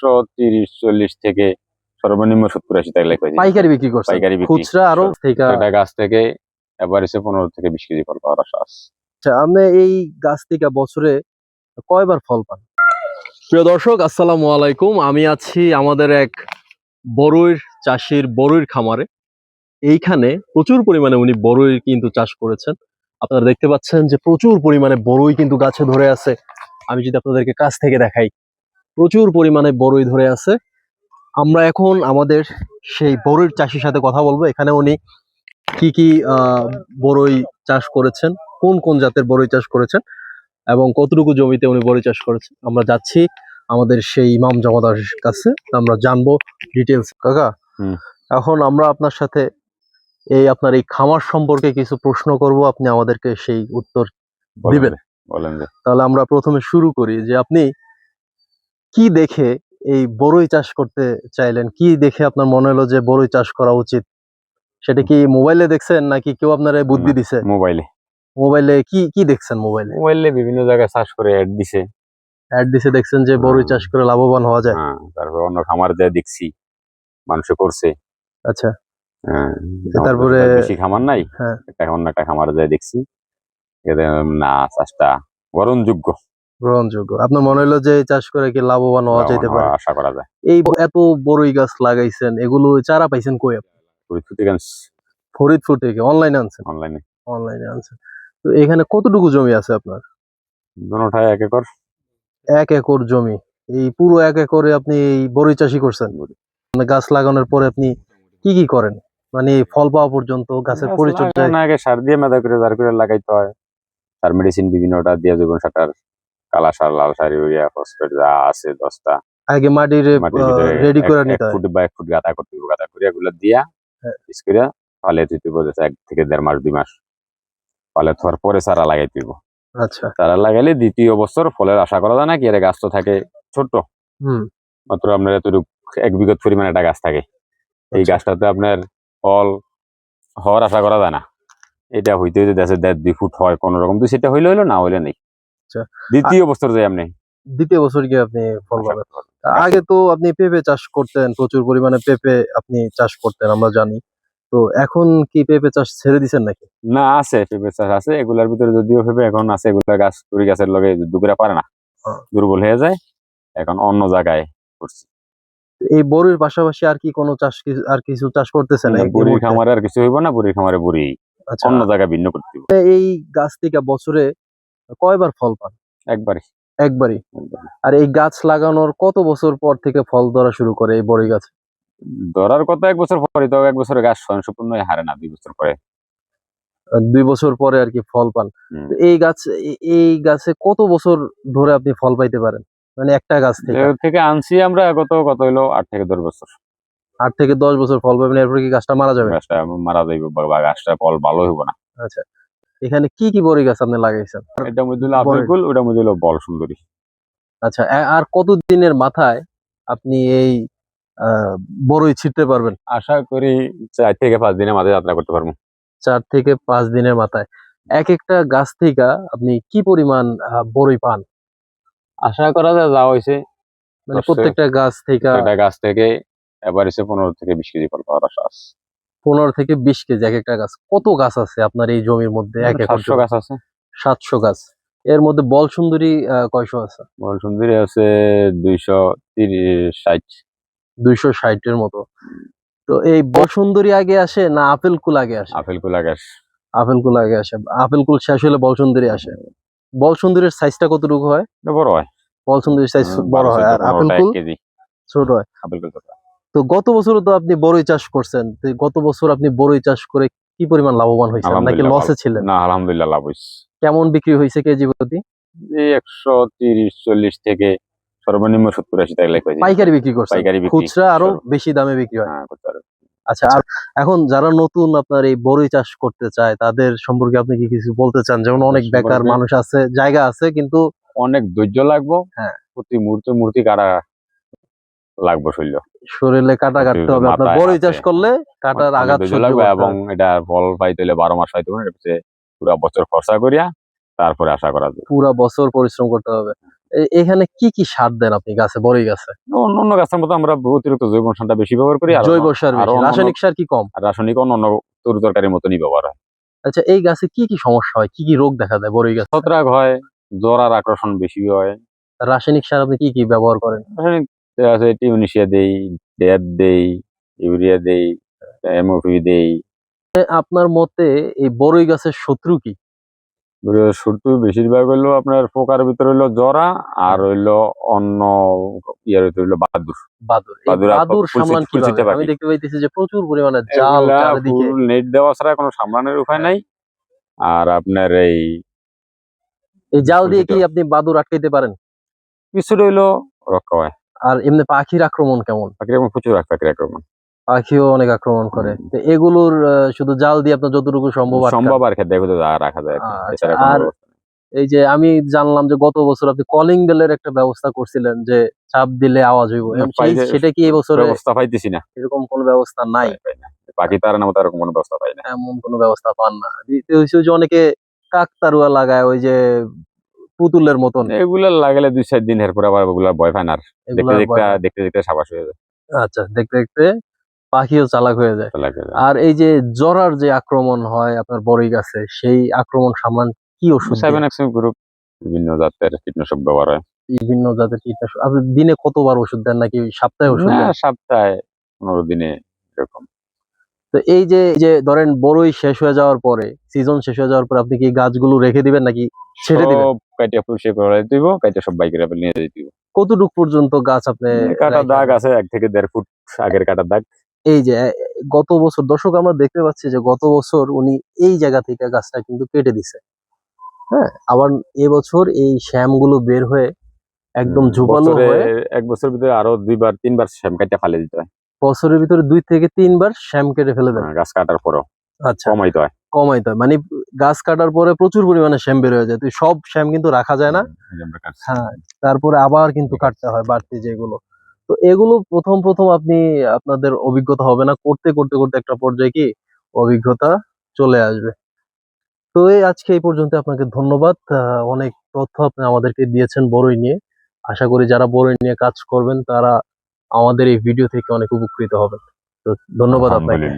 একশো তিরিশ চল্লিশ থেকে সর্বনিম্ন সত্তর আশি টাকা লেখা পাইকারি বিক্রি করছেন? পাইকারি খুচরা আরও একটা গাছ থেকে এবার এসে পনেরো থেকে বিশ কেজি ফল পাওয়ার আশা আছে। আচ্ছা আপনি এই গাছ থেকে বছরে কয়বার ফল পান? প্রিয় দর্শক আসসালামু আলাইকুম। আমি আছি আমাদের এক বড়ইর চাষির বড়ইর খামারে। এইখানে প্রচুর পরিমাণে উনি বড়ই কিন্তু চাষ করেছেন। আপনারা দেখতে পাচ্ছেন যে প্রচুর পরিমাণে বড়ই কিন্তু গাছে ধরে আছে। আমি যদি আপনাদেরকে কাছ থেকে দেখাই প্রচুর পরিমাণে বড়ই ধরে আছে। আমরা এখন আমাদের সেই বড়ইর চাষির সাথে কথা বলব। এখানে উনি কি কি বড়ই চাষ করেছেন কোন কোন জাতের বড়ই চাষ করেছেন এবং কতটুকু জমিতে উনি বড়ই চাষ করেছেন। আমরা যাচ্ছি আমাদের সেই ইমাম জমাদার কাছে আমরা জানব ডিটেলস কাকা হুম। এখন আমরা আপনার সাথে এই আপনার এই খামার সম্পর্কে কিছু প্রশ্ন করব। আপনি আমাদেরকে সেই উত্তর দিবেন। তাহলে আমরা প্রথমে শুরু করি যে আপনি কি দেখে এই বড়ই চাষ করতে চাইলেন? কি দেখে আপনার মনে হলো যে বড়ই চাষ করা উচিত? সেটা কি মোবাইলে দেখছেন নাকি কেউ আপনার বুদ্ধি। দিছে? মোবাইলে। মোবাইলে কি কি দেখছেন মোবাইলে? মোবাইলে বিভিন্ন জায়গায় চাষ করে অ্যাড দিছে। অ্যাড দিছে দেখছেন যে বড়ই চাষ করে লাভবান হওয়া যায়। হ্যাঁ তারপর অন্য খামার দিয়ে দেখছি মানুষে করছে। আচ্ছা। হ্যাঁ, তারপরে- বেশি খামার নাই হ্যাঁ। একটা অন্য একটা খামার যায় দেখছি। না চাষটা গ্রহণযোগ্য গ্রহণযোগ্য। আপনার মনে হলো যে চাষ করে কি লাভবান হওয়া যাইতে পারে? আশা করা যায়। এই এত বড়ই গাছ লাগাইছেন এগুলো চারা পাইছেন কই আপনি? পরিস্থিতি গাছ ফরিদপুর থেকে অনলাইনে আনছেন? অনলাইনে। অনলাইনে আনছেন। তো এখানে কতটুকু জমি আছে আপনার? দুটাই এক একর। এক একর জমি। এই পুরো এক একরে আপনি এই বড়ই চাষি করছেন? মানে গাছ লাগানোর পরে আপনি কি কি করেন? মানে ফল পাওয়া পর্যন্ত গাছের পরিচর্যা আগে সার দিয়ে মেদা করে দাঁড় করে লাগাইতে হয়। তার মেডিসিন বিভিন্নটা দিয়ে জীবন সাটার কালা সার লাল সার ইউরিয়া ফসফেট যা আছে দশটা। আগে মাটির রেডি করে নিতে হয়। ফুট বা এক ফুট গাঁথা করতে হবে গাঁথা করে এগুলো দিয়া হ্যাঁ। করে পালে তুই বলেছে এক থেকে দেড় মাস দুই মাস। পালে থার পরে চারা লাগাই দিব আচ্ছা। চারা লাগাইলে দ্বিতীয় বছর ফলের আশা করা যায় না কি এর গাছ তো থাকে ছোট হুম। মাত্র আপনার এতটুকু এক বিঘত পরিমাণে একটা গাছ থাকে। এই আচ্ছা। গাছটাতে আপনার ফল হওয়ার আশা করা যায় না। এটা হইতে হইতে দেশে দেড় দুই ফুট হয় কোন রকম। তো সেটা হইলে হইল না হইলে নেই। আচ্ছা। দ্বিতীয় বছর যাই আপনি? দ্বিতীয় বছর গিয়ে আপনি ফল পাবেন। আগে তো আপনি পেঁপে চাষ করতেন প্রচুর পরিমাণে পেঁপে আপনি চাষ করতেন আমরা জানি। তো এখন কি পেঁপে চাষ ছেড়ে দিচ্ছেন নাকি? না আছে পেঁপে চাষ আছে এগুলার ভিতরে যদিও পেঁপে এখন আছে এগুলা গাছ তুরি গাছের লগে দুপুরে পারে না। হ্যাঁ। দুর্বল হয়ে যায় এখন অন্য জায়গায় করছি। এই বড়ির পাশাপাশি আর কি কোনো চাষ আর কিছু চাষ করতেছেন বুড়ির খামারে আর কিছু হইব না বুড়ির খামারে বুড়ি আচ্ছা। অন্য জায়গায় ভিন্ন করতে এই গাছ থেকে বছরে কয়বার ফল পান? একবারই। একবারই? আর এই গাছ লাগানোর কত বছর পর থেকে ফল ধরা শুরু করে এই বড়ি গাছ? ধরার কথা এক বছর পরে তো এক বছরে গাছ স্বয়ংসম্পূর্ণ হারে না দুই বছর পরে। দুই বছর পরে আর কি ফল পান। এই গাছ এই গাছে কত বছর ধরে আপনি ফল পাইতে পারেন? মানে একটা গাছ থেকে? থেকে আনছি আমরা কত কত হইল? আট থেকে দশ বছর। আট থেকে দশ বছর ফল পাবেন এরপর কি গাছটা মারা যাবে? গাছটা মারা যাইব বা গাছটা ফল ভালো হইব না। আচ্ছা। এখানে কি কি বড়ি গাছ আপনি লাগাইছেন? এটা মধ্যে হলো আপেল ফুল ওটা মধ্যে হলো বল সুন্দরী। আচ্ছা আর কতদিনের মাথায় আপনি এই বড়ই ছিটতে পারবেন? আশা করি চার থেকে পাঁচ দিনের মাথায় যাত্রা করতে পারব। চার থেকে পাঁচ দিনের মাথায়। এক একটা গাছ থেকে আপনি কি পরিমাণ বড়ই পান? আশা করা যায় যা হয়েছে মানে প্রত্যেকটা গাছ থেকে গাছ থেকে এবার এসে পনেরো থেকে বিশ কেজি ফল পাওয়ার আশা আছে। পনেরো থেকে বিশ কেজি এক একটা গাছ। কত গাছ আছে আপনার এই জমির মধ্যে এক একর সাতশো গাছ আছে। সাতশো গাছ। এর মধ্যে বল সুন্দরী কয়শো আছে? বল সুন্দরী আছে দুইশো তিরিশ ষাট দুইশো ষাটের মতো। তো এই বল সুন্দরী আগে আসে না আপেল কুল আগে আসে? আপেল কুল আগে আসে। আপেল কুল আগে আসে। আপেল কুল শেষ হলে বল সুন্দরী আসে। বল সুন্দরীর সাইজটা কতটুকু হয়? বড় হয়। বল সুন্দরীর সাইজ বড় হয়। আর আপেল কুল ছোট হয়। আপেল কুল ছোট। তো গত বছর তো আপনি বড়ই চাষ করছেন। গত বছর আপনি বড়ই চাষ করে কি পরিমাণ লাভবান হয়েছে নাকি লসে ছিলেন? না আলহামদুলিল্লাহ লাভ হয়েছে। কেমন বিক্রি হয়েছে কেজি প্রতি? একশো তিরিশ চল্লিশ থেকে সর্বনিম্ন সত্তর আশি টাকা লেখা পাইকারি বিক্রি করছে পাইকারি খুচরা আরও বেশি দামে বিক্রি হয়। হ্যাঁ। আচ্ছা আর এখন যারা নতুন আপনার এই বড়ই চাষ করতে চায় তাদের সম্পর্কে আপনি কি কিছু বলতে চান? যেমন অনেক বেকার মানুষ আছে জায়গা আছে কিন্তু অনেক ধৈর্য লাগবো। হ্যাঁ। প্রতি মুহূর্তে মূর্তি কাটা লাগবো শৈল্য শরীরে কাটা কাটতে হবে। আপনার বড়ই চাষ করলে কাটার আঘাত লাগবে এবং এটা ফল পাইতে হলে বারো মাস এটা হচ্ছে পুরা বছর খরচা করিয়া তারপরে আশা করা যায়। পুরা বছর পরিশ্রম করতে হবে। এখানে কি কি সার দেন আপনি গাছে বড়ই গাছে? অন্য গাছের মতো আমরা অতিরিক্ত জৈব সারটা বেশি ব্যবহার করি আর জৈব সার রাসায়নিক সার কি কম? রাসায়নিক অন্য অন্য তরু তরকারির মতনই ব্যবহার হয়। আচ্ছা এই গাছে কি কি সমস্যা হয়? কি কি রোগ দেখা দেয় বড়ই গাছে? ছত্রাক হয় জ্বর আর আকর্ষণ বেশি হয়। রাসায়নিক সার আপনি কি কি ব্যবহার করেন? রাসায়নিক আছে টিউনিশিয়া দেই ড্যাব দেই ইউরিয়া দেই এমওপি দেই। আপনার মতে এই বড়ই গাছের শত্রু কি? শত্রু বেশিরভাগ হইল আপনার পোকার ভিতরে হইল জরা আর হইল অন্য ইয়ার ভিতরে হইল বাদুর। বাদুর। বাদুর সামলান কীভাবে। আমি দেখতে পাইতেছি যে প্রচুর পরিমাণে জাল চারিদিকে। নেট দেওয়া ছাড়া কোনো সামলানোর উপায় নাই। আর আপনার এই এই জাল দিয়ে কি আপনি বাদুর আটকাইতে পারেন? কিছুটা হইল রক্ষা হয় আর এমনি পাখির আক্রমণ কেমন? পাখির এখন প্রচুর পাখির আক্রমণ। পাখিও অনেক আক্রমণ করে। তো এগুলোর শুধু জাল দিয়ে আপনার যতটুকু সম্ভব সম্ভব আর খেতে রাখা যায়। আর। আচ্ছা, আর। এই যে আমি জানলাম যে গত বছর আপনি কলিং বেলের একটা ব্যবস্থা করছিলেন যে চাপ দিলে আওয়াজ হইব। সেটা কি এই বছরে ব্যবস্থা পাইতেছি না। এরকম কোনো ব্যবস্থা নাই। পাখি তার নামে এরকম কোনো ব্যবস্থা পাই না। এমন কোনো ব্যবস্থা পান না। দ্বিতীয় হচ্ছে যে অনেকে কাকতারুয়া লাগায় ওই যে পুতুলের মতন। এগুলা লাগালে দুই চার দিন এরপর আবার ওগুলা ভয় পায় না দেখতে দেখতে দেখতে দেখতে সাবাস হয়ে যায়। আচ্ছা দেখতে দেখতে পাখিও চালাক হয়ে যায়। আর এই যে জরার যে আক্রমণ হয় আপনার বড়ই গাছে সেই আক্রমণ সামান কি ওষুধ এক্সএম গ্রুপ বিভিন্ন জাতের কীটনাশক ব্যবহার হয়। বিভিন্ন জাতের কীটনাশক। আপনি দিনে কতবার ওষুধ দেন নাকি সপ্তাহে ওষুধ না, দেন? সপ্তাহে পনেরো দিনে এরকম। তো এই যে এই যে ধরেন বড়ই শেষ হয়ে যাওয়ার পরে সিজন শেষ হয়ে যাওয়ার পরে আপনি কি গাছগুলো রেখে দিবেন নাকি ছেড়ে দিবেন? সব কাইটা পরিষ্কার করে দিব কাইটা সব বাইকের আপেল নিয়ে যেতে দিব। কতটুক পর্যন্ত গাছ আপনি কাটা দাগ আছে এক থেকে দেড় ফুট আগের কাটা দাগ। এই যে গত বছর দর্শক আমরা দেখতে পাচ্ছি যে গত বছর উনি এই জায়গা থেকে গাছটা কিন্তু কেটে দিছে। হ্যাঁ আবার এবছর এই শ্যামগুলো বের হয়ে একদম হয়ে এক বছর ভিতরে আরও দুইবার তিনবার শ্যাম কাইটা ফেলে দিতে হয়। বছরের ভিতরে দুই থেকে তিনবার শ্যাম কেটে ফেলে দেন হ্যাঁ, গাছ কাটার পরও আচ্ছা। কমাইতে হয়। কমাইতে হয় মানে গাছ কাটার পরে প্রচুর পরিমাণে শ্যাম বের হয়ে যায়। তো সব শ্যাম কিন্তু রাখা যায় না। হ্যাঁ তারপরে আবার কিন্তু কাটতে হয় বাড়তি যেগুলো। তো এগুলো প্রথম প্রথম আপনি আপনাদের অভিজ্ঞতা হবে না। করতে করতে করতে একটা পর্যায়ে কি অভিজ্ঞতা চলে আসবে। তো এই আজকে এই পর্যন্ত আপনাকে ধন্যবাদ। অনেক তথ্য আপনি আমাদেরকে দিয়েছেন বড়ই নিয়ে। আশা করি যারা বড়ই নিয়ে কাজ করবেন তারা আমাদের এই ভিডিও থেকে অনেক উপকৃত হবেন। তো ধন্যবাদ আপনাকে।